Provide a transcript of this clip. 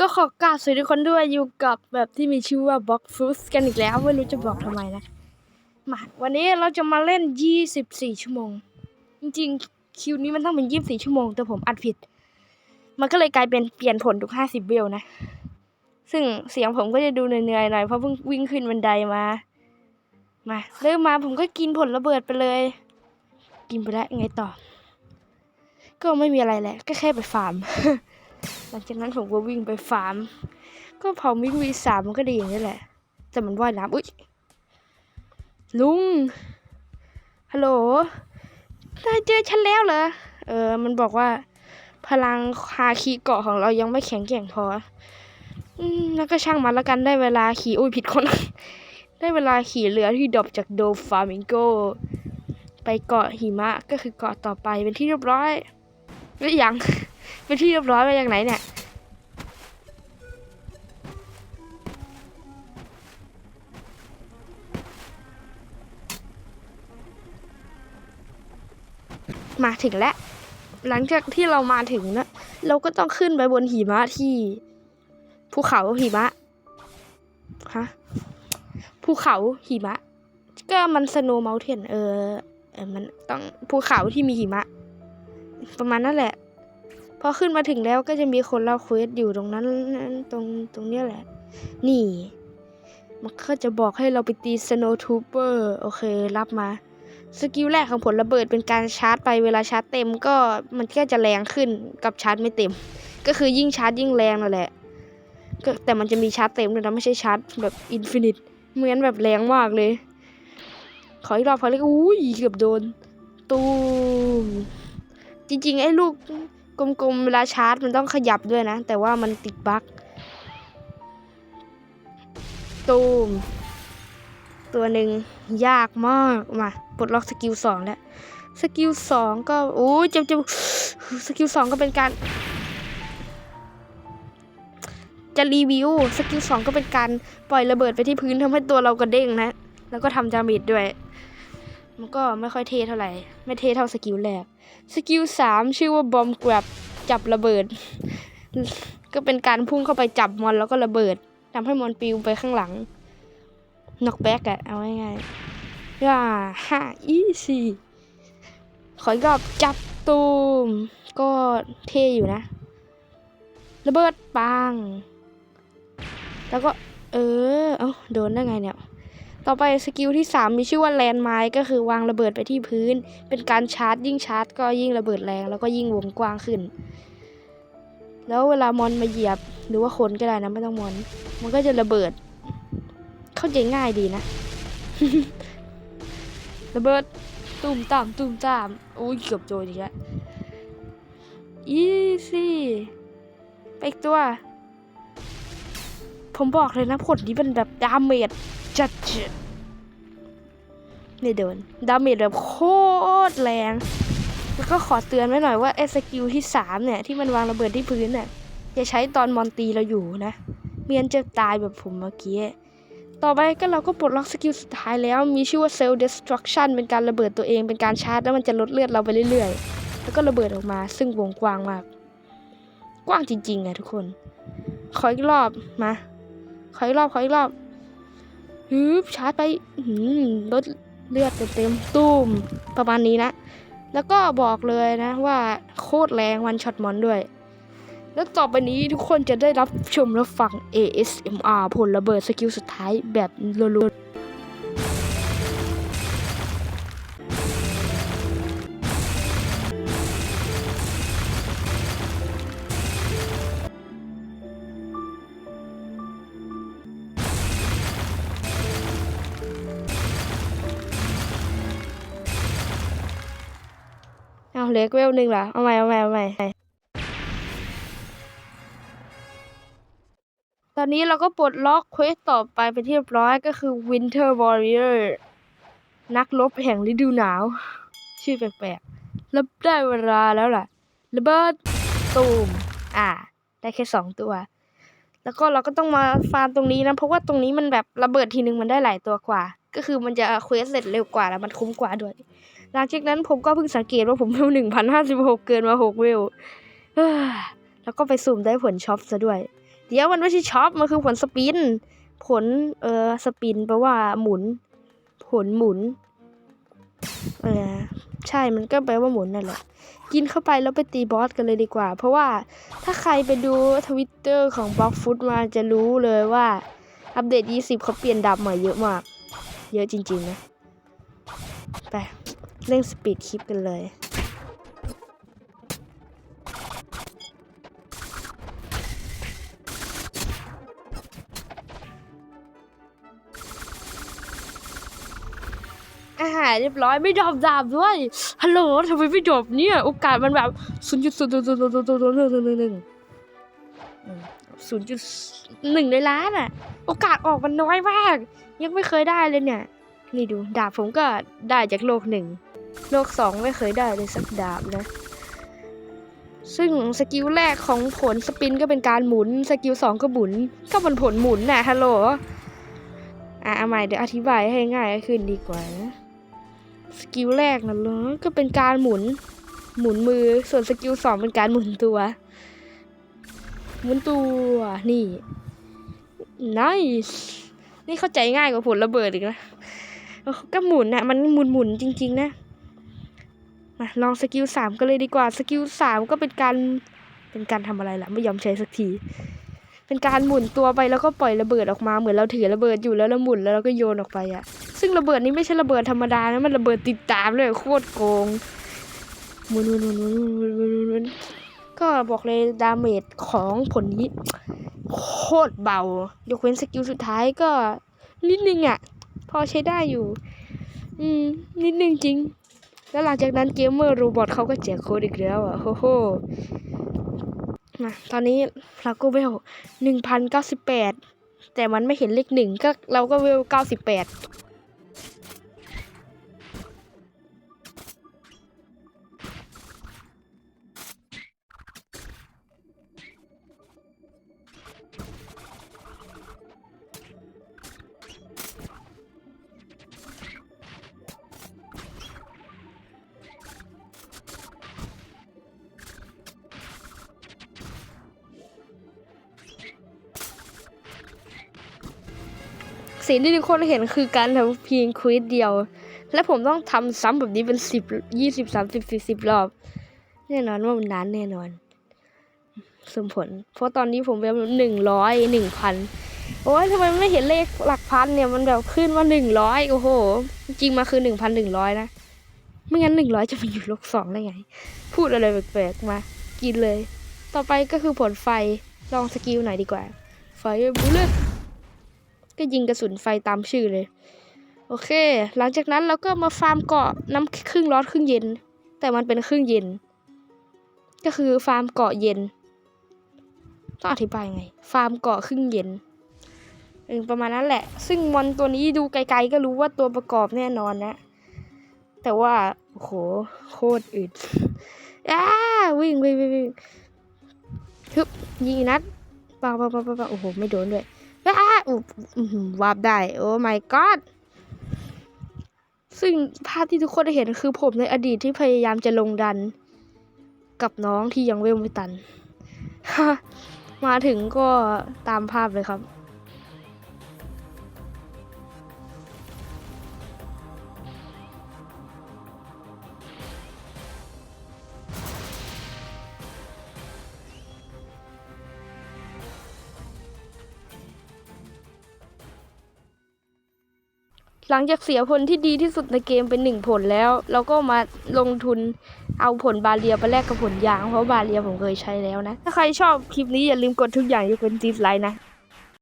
ก็ขอกราบสวัสดีทุกคนด้วยอยู่กับแบบที่มีชื่อว่าบล็อกฟ u สกันอีกแล้ว ไม่รู้จะบอกทำไมนะมาวันนี้เราจะมาเล่น 24 ชั่วโมง จริงๆ คิวนี้มันต้องเป็น 24 ชั่วโมง แต่ผมอัดผิด มันก็เลยกลายเป็นเปลี่ยนผลทุก 50 เบลนะ ซึ่งเสียงผมก็จะดูเหนื่อยๆหน่อยเพราะเพิ่งวิ่งขึ้นบันไดมา มาเริ่มมาผมก็กินผลระเบิดไปเลย กินไปแล้วไงต่อ ก็ไม่มีอะไรแหละก็แค่ไปฟาร์ม หลังจากนั้นผมก็วิ่งไปฟาร์ม ก็พอวิ่งวีสามมันก็ดีอย่างนี้แหละ แต่มันว่ายน้ำอุ้ยลุง ฮัลโหลนายเจอฉันแล้วเหรอ เออ มันบอกว่า พลังฮาคีเกาะของเรายังไม่แข็งแกร่งพอ อืม แล้วก็ช่างมันแล้วกันได้เวลาขี่อุ้ยผิดคน ได้เวลาขี่เรือที่ดรอปจากโดฟามิงโก ไปเกาะหิมะก็คือเกาะต่อไปเป็นที่เรียบร้อยหรือยัง เป็นที่เรียบร้อยมาจากไหนเนี่ยมาถึงแล้ว หลังจากที่เรามาถึงนะ เราก็ต้องขึ้นไปบนหิมะที่ภูเขาหิมะฮะภูเขาหิมะ ก็มันสโนว์เมลเทนเออเออมันต้องภูเขาที่มีหิมะ ประมาณนั่นแหละ อขึ้นมาถึงแล้วก็จะมีคนเล่าเควสอยู่ตรงนั้นตรงตรงเนี้ยแหละ นี่ มันก็จะบอกให้เราไปตีสโนว์ทูเปอร์โอเค รับมา สกิลแรกของผลระเบิดเป็นการชาร์จไปเวลาชาร์จเต็มก็มันก็จะแรงขึ้นกับชาร์จไม่เต็ม ก็คือยิ่งชาร์จยิ่งแรงนั่นแหละก็แต่มันจะมีชาร์จเต็มด้วยนะไม่ใช่ชาร์จแบบอินฟินิตเหมือนแบบแรงมากเลย ขออีกรอบขอเลยอุ้ยเกือบโดนตูมจริงๆ ไอ้ลูก กลมๆเวลาชาร์จมันต้องขยับด้วยนะ แต่ว่ามันติดบั๊กตูม ตัวหนึ่งยากมากมาปลดล็อกสกิลสองแล้วสกิลสองก็โอ้ยเจ็บเจ็บสกิลสองก็เป็นการ จะรีวิวสกิลสองก็เป็นการปล่อยระเบิดไปที่พื้นทำให้ตัวเรากระเด้งนะ แล้วก็ทำดาเมจด้วย มันก็ไม่ค่อยเท่เท่าไหร่ ไม่เท่เท่าสกิลแรก สกิลสามชื่อว่าบอมกรับจับระเบิด ก็เป็นการพุ่งเข้าไปจับมอนแล้วก็ระเบิดทำให้มอนปิวไปข้างหลังน็อกแบ็กอะเอาง่ายๆย่าฮ่าอีซี่ขออีกรอบจับตูม ก็เท่อยู่นะ ระเบิดปัง แล้วก็ เออ เอ้าโดนได้ไงเนี่ย ต่อไปสกิลที่ 3 มีชื่อว่าแลนไมค์ก็คือวางระเบิดไปที่พื้น เป็นการชาร์จยิ่งชาร์จก็ยิ่งระเบิดแรงแล้วก็ยิ่งวงกว้างขึ้น แล้วเวลามอนมาเหยียบหรือว่าคนก็ได้นะไม่ต้องมอน มันก็จะระเบิด เข้าใจง่ายดีนะ ระเบิดตุ้มตามตุ้มตามอุ้ยเกือบโดนอีกแล้วอีซี่ไปอีกตัว ผมบอกเลยนะผลนี้เป็นแบบดาเมจ จัดๆไม่โดนดาเมจแบบโคตรแรง แล้วก็ขอเตือนไว้หน่อยว่าไอ้สกิลที่สามเนี่ย ที่มันวางระเบิดที่พื้นเนี่ยอย่าใช้ตอนมอนตีเราอยู่นะ เมียนจะตายแบบผมเมื่อกี้ต่อไปก็เราก็ปลดล็อกสกิลสุดท้ายแล้ว มีชื่อว่า Cell Destruction เป็นการระเบิดตัวเองเป็นการชาร์จ แล้วมันจะลดเลือดเราไปเรื่อยๆ แล้วก็ระเบิดออกมา ซึ่งวงกว้างมาก กว้างจริงๆไงทุกคน ขออีกรอบมา ขออีกรอบ ขออีกรอบ ฮึบชาร์จไปหืมลดเลือดเต็มตุ้มประมาณนี้นะ แล้วก็บอกเลยนะว่าโคตรแรงวันช็อตมอนด้วย แล้วต่อไปนี้ทุกคนจะได้รับชมและฟัง ASMR ผลระเบิดสกิลสุดท้ายแบบรัวๆ เอาเล็กเวลหนึ่งเหรอ เอาใหม่เอาใหม่เอาใหม่ตอนนี้เราก็ปลดล็อกเควสต่อไปเป็นที่เรียบร้อยก็คือ Winter Warrior นักรบแห่งฤดูหนาว ชื่อแปลกๆแล้วได้เวลาแล้วล่ะระเบิดตูม อ่า ได้แค่สองตัว แล้วก็เราก็ต้องมาฟาร์มตรงนี้นะ เพราะว่าตรงนี้มันแบบระเบิดทีนึงมันได้หลายตัวกว่า ก็คือมันจะเควสเสร็จเร็วกว่าแล้วมันคุ้มกว่าด้วย หลังจากนั้นผมก็เพิ่งสังเกตว่าผมเวลหนึ่งพันห้าสิบหกเกินมาหกเวลแล้วก็ไปสุ่มได้ผลช็อปซะด้วย เดี๋ยวมันไม่ใช่ช็อป มันคือผลสปิน ผลเออสปินแปลว่าหมุน ผลหมุนเออใช่ มันก็แปลว่าหมุนนั่นแหละ กินเข้าไปแล้วไปตีบอสกันเลยดีกว่า เพราะว่าถ้าใครไปดูทวิตเตอร์ของบล็อกฟุตมาจะรู้เลยว่า อัปเดต 20เขาเปลี่ยนดาบใหม่เยอะมาก เยอะจริง ๆ นะ ไป เร่งสปีดคลิปกันเลยอาหารเรียบร้อยไม่ดรอปดาบด้วย ฮัลโหลทำไมไม่ดรอปเนี่ย โอกาสมันแบบศูนย์จุดศูนย์ศูนย์ศูนย์ศูนย์ศูนย์หนึ่งหนึ่งหนึ่งศูนย์จุดหนึ่งในล้านอะ โอกาสออกมันน้อยมาก ยังไม่เคยได้เลยเนี่ย นี่ดู ดาบผมก็ได้จากโลกหนึ่ง โลกสองไม่เคยได้เลยสักดาบนะ ซึ่งสกิลแรกของผลสปินก็เป็นการหมุน สกิลสองก็หมุน ก็มันผลหมุนน่ะฮัลโหล อะเอาใหม่เดี๋ยวอธิบายให้ง่ายขึ้นดีกว่านะสกิลแรกนะเหรอก็เป็นการหมุน หมุนมือ ส่วนสกิลสองเป็นการหมุนตัว หมุนตัว นี่ nice นี่เข้าใจง่ายกว่าผลระเบิดอีกนะก็หมุนนะมันหมุนหมุนจริง ๆ นะ มาลองสกิลสามกันเลยดีกว่าสกิลสามก็เป็นการเป็นการทำอะไรละไม่ยอมใช้สักที เป็นการหมุนตัวไปแล้วก็ปล่อยระเบิดออกมาเหมือนเราถือระเบิดอยู่แล้วเราหมุนแล้วเราก็โยนออกไปอะซึ่งระเบิดนี้ไม่ใช่ระเบิดธรรมดานะมันระเบิดติดตามเลยโคตรโกงหมุนหมุนหมุนหมุนหมุนหมุนหมุนก็บอกเลยดาเมจของผลนี้โคตรเบายกเว้นสกิลสุดท้ายก็นิดนึงอะพอใช้ได้อยู่ อืม นิดนึงจริง แล้วหลังจากนั้นเกมเมอร์โรบอทเขาก็แจกโค้ดอีกแล้วอะโฮโหนะตอนนี้เราก็เวลหนึ่งพันเก้าสิบแปดแต่มันไม่เห็นเลขหนึ่งก็เราก็เวลเก้าสิบแปด สิ่งที่ทุกคนเห็นคือการทำเพียงควิสเดียว และผมต้องทำซ้ำแบบนี้เป็นสิบยี่สิบสามสิบสี่สิบรอบ แน่นอนว่ามันนานแน่นอนสมผล เพราะตอนนี้ผมเวลหนึ่งร้อยหนึ่งพันโอ้ยทำไมไม่เห็นเลขหลักพันเนี่ยมันแบบขึ้นว่าหนึ่งร้อยโอ้โห จริงมาคือหนึ่งพันหนึ่งร้อยนะ ไม่งั้นหนึ่งร้อยจะมาอยู่ลกสองได้ไง พูดอะไรแปลกๆมา กินเลย ต่อไปก็คือผลไฟลองสกิลหน่อยดีกว่า ไฟบุลเลต ก็ยิงกระสุนไฟตามชื่อเลย โอเค หลังจากนั้นเราก็มาฟาร์มเกาะน้ำครึ่งร้อนครึ่งเย็น แต่มันเป็นครึ่งเย็น ก็คือฟาร์มเกาะเย็นต้องอธิบายไง ฟาร์มเกาะครึ่งเย็นเออประมาณนั้นแหละ ซึ่งมอนตัวนี้ดูไกลๆก็รู้ว่าตัวประกอบแน่นอนนะ แต่ว่า โอ้โห โคตรอึดอ้าวิ่งวิ่งวิ่งฮึบยิงนัดปังปังปังปังปังโอ้โห ไม่โดนด้วย อ้าอุ๊บอื้อหือวาบได้ โอ้ my god ซึ่งภาพที่ทุกคนเห็นคือผมในอดีตที่พยายามจะลงดัน กับน้องที่ยังเวลไม่ตัน มาถึงก็ตามภาพเลยครับ หลังจากเสียผลที่ดีที่สุดในเกมเป็นหนึ่งผลแล้ว เราก็มาลงทุนเอาผลบาเรียไปแลกกับผลยาง เพราะบาเรียผมเคยใช้แล้วนะ ถ้าใครชอบคลิปนี้อย่าลืมกดทุกอย่างยกเว้นดิสไลค์นะ